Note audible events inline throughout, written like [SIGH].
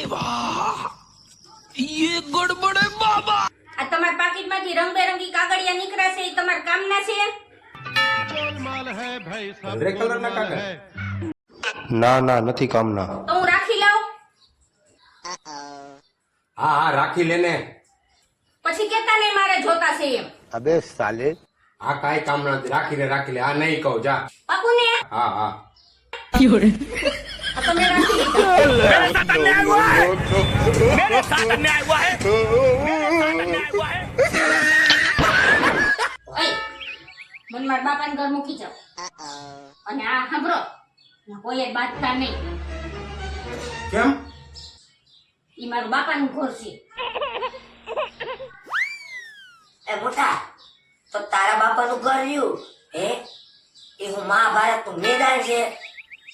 આ તમારા પાકીટમાંથી રંગબેરંગી કાગળિયા નીકળ્યા છે એ તમારા કામના છે? ગ્રે કલરના કાગળ? ના ના નથી કામના. તો હું રાખી લઉં હા હા રાખી લેને પછી કેતા નહીં મારે જોતા છે એમ. અબે સાલે. આ કાઈ કામ નથી. રાખી લે રાખી લે. આ નહીં કહું જા. ને હા હા. તમે રાખી લીધા ઓય, મને મારા બાપાને ઘર મૂકી જાવ અને આ સાંભળો કોઈ બાંધતા નહીં કેમ ઈ મારું બાપાનું ઘર છે એ મોટા તો તારા બાપાનું ઘર રહ્યું હે એ હું મહાભારતનું મેદાન છે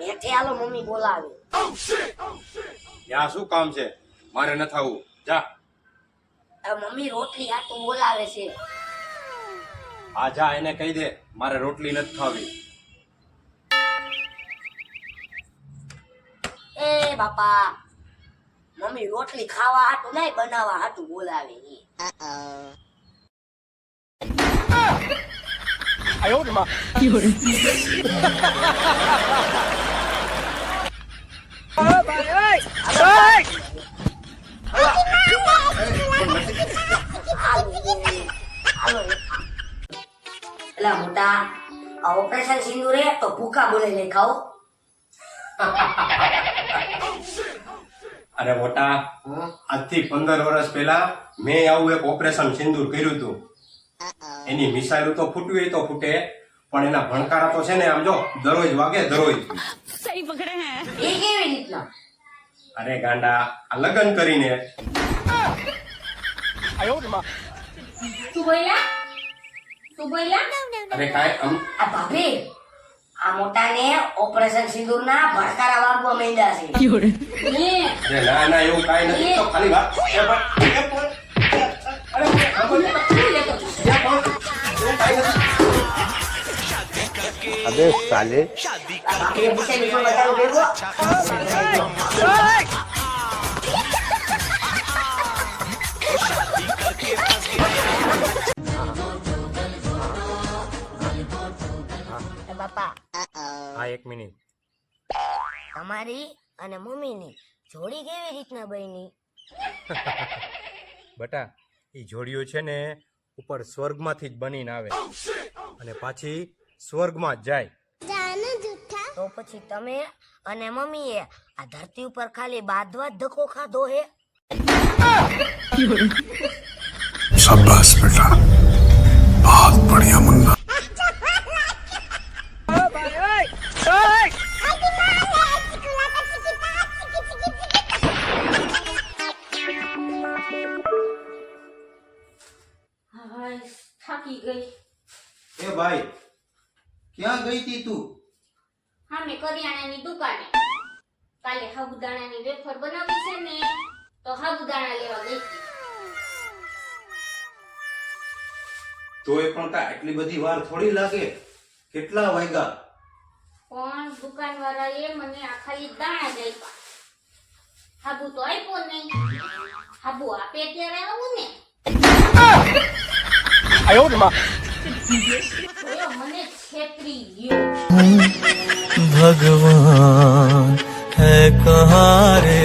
હેઠે આલો મમ્મી બોલાવે. ત્યાં શું કામ છે? મારે ન થવું. જા. એ મમ્મી રોટલી આટું બોલાવે છે. આ જા એને કહી દે. મારે રોટલી નથી ખાવી. એ બાપા મમ્મી રોટલી ખાવા હાટું નહીં બનાવવા હાટું બોલાવે ઈ. [LAUGHS] એલા મોટા ઓપરેશન સિંદુર હે તો ભૂકા બોલે નહીં ખાઓ. અરે મોટા આજથી પંદર વર્ષ પહેલા મેં આવું એક ઓપરેશન સિંદુર કર્યું હતું. એની મિસાઇલ તો ફૂટવી તો ફૂટે પણ એના ભણકારા તો છે ને આમ જો દરરોજ વાગે દરરોજ. એ કેવી રીતના? અરે ગાંડા આ લગ્ન કરીને. શું બોલ્યા શું બોલ્યા અરે કાંઈ આમ આ ભાભી આ મોટાને ઓપરેશન સિંદુર ના ભડકારા વાગવા માંડ્યા છે ને ના ના એવું કાંઈ નથી. તો ખાલી વાત. એ પણ- એ પણ- અરે સાંભળ ને. શું લેતો એ પણ- એવું કાંઈ નથી. અબે સાલે શાદી ભાભીએ એક મિનિટ. તમારી અને મમ્મીની જોડી કેવી રીતના બની? [LAUGHS] બટા એ જોડીઓ છે ને ઉપર સ્વર્ગમાંથી જ બનીને આવે. Oh, oh. અને પાછી સ્વર્ગમાં જાય. તો પછી તમે અને મમ્મીએ આ ધરતી ઉપર ખાલી બાંધવા જ ધક્કો ખાધો હે? [LAUGHS] શાબાશ બેટા. બહુત બઢિયા મુન્ના. થાકી ગઈ. એ ભાઈ ક્યાં ગઈ તી તું? હા મેં કરિયાણાની દુકાને. કાલે સાબુદાણાની વેફર બનાવી છે ને તો સાબુદાણા લેવા ગઈ તી તોય પણ કા એટલી બધી વાર થોડી લાગે? કેટલા વાગ્યા? પણ દુકાનવાળા એ મને આ ખાલી દાણા જ આપ્યા. સાબુ તો આપ્યો નહીં. સાબુ આપે ત્યારે આવું ને. 哎呦我的妈！ભગવાન હે કહારે